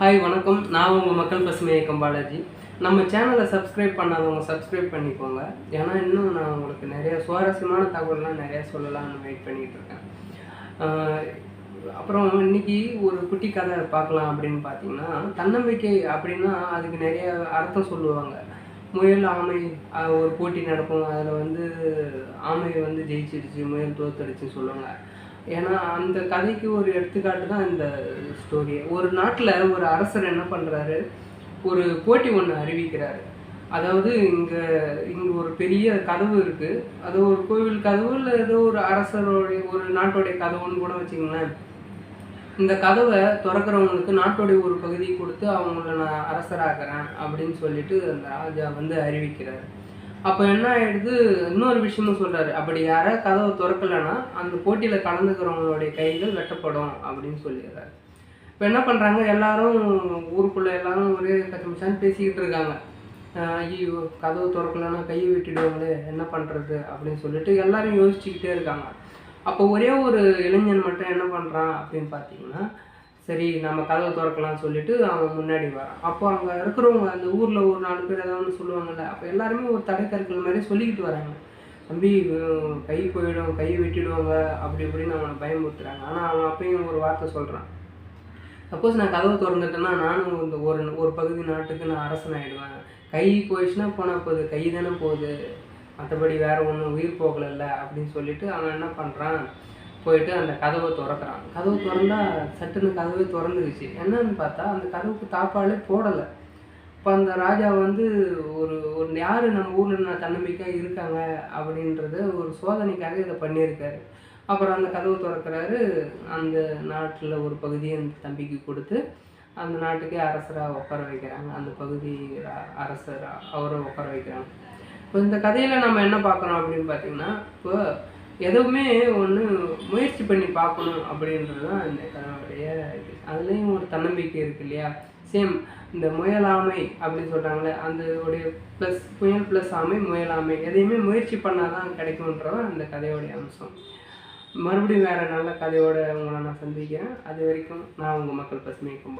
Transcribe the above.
Hi வணக்கம். நான் உங்கள் மக்கள் பசுமை இயக்கம் பாலாஜி. நம்ம சேனலை சப்ஸ்கிரைப் பண்ணாதவங்க சப்ஸ்கிரைப் பண்ணிக்கோங்க. ஏன்னா இன்னும் நான் உங்களுக்கு நிறைய சுவாரஸ்யமான தகவல்லாம் நிறைய சொல்லலாம்னு வெயிட் பண்ணிகிட்டு இருக்கேன். அப்புறம் இன்னைக்கு ஒரு குட்டி கதை பார்க்கலாம் அப்படின்னு பார்த்தீங்கன்னா தன்னம்பிக்கை அப்படின்னா அதுக்கு நிறைய அர்த்தம் சொல்லுவாங்க. முயல் ஆமை ஒரு போட்டி நடக்கும். அதில் வந்து ஆமை வந்து ஜெயிச்சிருச்சு முயல் தோத்துடுச்சுன்னு சொல்லுவாங்க. ஏன்னா அந்த கதைக்கு ஒரு எடுத்துக்காட்டு தான் இந்த ஸ்டோரி ஒரு நாட்டில் ஒரு அரசர் என்ன பண்ணுறாரு ஒரு போட்டி ஒன்று அறிவிக்கிறாரு. அதாவது இங்கே இங்கே ஒரு பெரிய கதவு இருக்குது அது ஒரு கோவில் கதவு இல்லை ஏதோ ஒரு அரசருடைய ஒரு நாட்டோடைய கதவுன்னு கூட வச்சுங்களேன் இந்த கதவை திறக்கிறவங்களுக்கு நாட்டோடைய ஒரு பகுதி கொடுத்து அவங்கள நான் அரசராகிறேன் அப்படின்னு சொல்லிட்டு அந்த ராஜா வந்து அறிவிக்கிறார். அப்போ என்ன ஆயிடுது? இன்னொரு விஷயமும் சொல்கிறாரு அப்படி யாராவது கதவை திறக்கலைன்னா அந்த போட்டியில் கலந்துக்கிறவங்களுடைய கைகள் வெட்டப்படும் அப்படின்னு சொல்லிடுறாரு. இப்போ என்ன பண்ணுறாங்க எல்லாரும் ஊருக்குள்ளே எல்லாரும் ஒரே கச்சமிச்சான்னு பேசிக்கிட்டு இருக்காங்க. ஐயோ கதவு திறக்கலன்னா கையை வெட்டிடுவாங்களே என்ன பண்ணுறது அப்படின்னு சொல்லிட்டு எல்லாரும் யோசிச்சுக்கிட்டே இருக்காங்க. அப்போ ஒரே ஒரு இளைஞன் மட்டும் என்ன பண்ணுறான் அப்படின்னு பார்த்தீங்கன்னா சரி நம்ம கதவை திறக்கலாம்னு சொல்லிட்டு அவன் முன்னாடி வரான் அப்போ அங்கே இருக்கிறவங்க அந்த ஊரில் ஒரு நாலு பேர் ஏதாவது ஒன்று சொல்லுவாங்கல்ல அப்போ எல்லாருமே ஒரு தடைக்கற்கள் மாதிரி சொல்லிக்கிட்டு வராங்க. தம்பி கை போயிடும் கை வெட்டிடுவாங்க அப்படி இப்படின்னு அவனை பயமுறுத்துறாங்க. ஆனால் அவன் அப்பயும் ஒரு வார்த்தை சொல்கிறான் சப்போஸ் நான் கதவை திறந்துட்டேன்னா நானும் இந்த ஒரு ஒரு பகுதி நாட்டுக்கு நான் அரசன் ஆகிடுவேன் கை போயிடுச்சுன்னா போனால் போகுது கை தானே போகுது. மற்றபடி வேறு ஒன்றும் உயிர் போகலைல்ல அப்படின்னு சொல்லிட்டு அவன் என்ன பண்ணுறான் போயிட்டு அந்த கதவை திறக்கிறான் கதவு திறந்தா சட்டுன்னு கதவே திறந்துருச்சு. என்னன்னு பார்த்தா அந்த கதவுக்கு தாப்பாலே போடலை. இப்போ அந்த ராஜா வந்து ஒரு ஒரு யார் நம்ம ஊரில் தன்னம்பிக்கையாக இருக்காங்க அப்படின்றத ஒரு சோதனைக்காக இதை பண்ணியிருக்காரு. அப்புறம் அந்த கதவு திறக்கிறாரு. அந்த நாட்டில் ஒரு பகுதியை அந்த தம்பிக்கு கொடுத்து அந்த நாட்டுக்கே அரசராக உட்கார வைக்கிறாங்க. அந்த பகுதி அரசராக அவரை உட்கார வைக்கிறாங்க. இப்போ இந்த கதையில் நம்ம என்ன பார்க்குறோம் அப்படின்னு பார்த்தீங்கன்னா இப்போ எதுவுமே ஒன்று முயற்சி பண்ணி பார்க்கணும் அப்படின்றது தான் இந்த கதையுடைய இது. அதுலேயும் ஒரு தன்னம்பிக்கை இருக்குது இல்லையா? சேம் இந்த முயலாமை அப்படின்னு சொல்கிறாங்களே அந்த உடைய ப்ளஸ் புயல் ப்ளஸ் ஆமை முயலாமை. எதையுமே முயற்சி பண்ணால் தான் கிடைக்கும்ன்றதான் அந்த கதையோடைய அம்சம். மறுபடியும் வேறு நல்ல கதையோட உங்களை நான் சந்திக்கிறேன். அது வரைக்கும் நான் உங்கள் மக்கள் பசுமை கும்பல்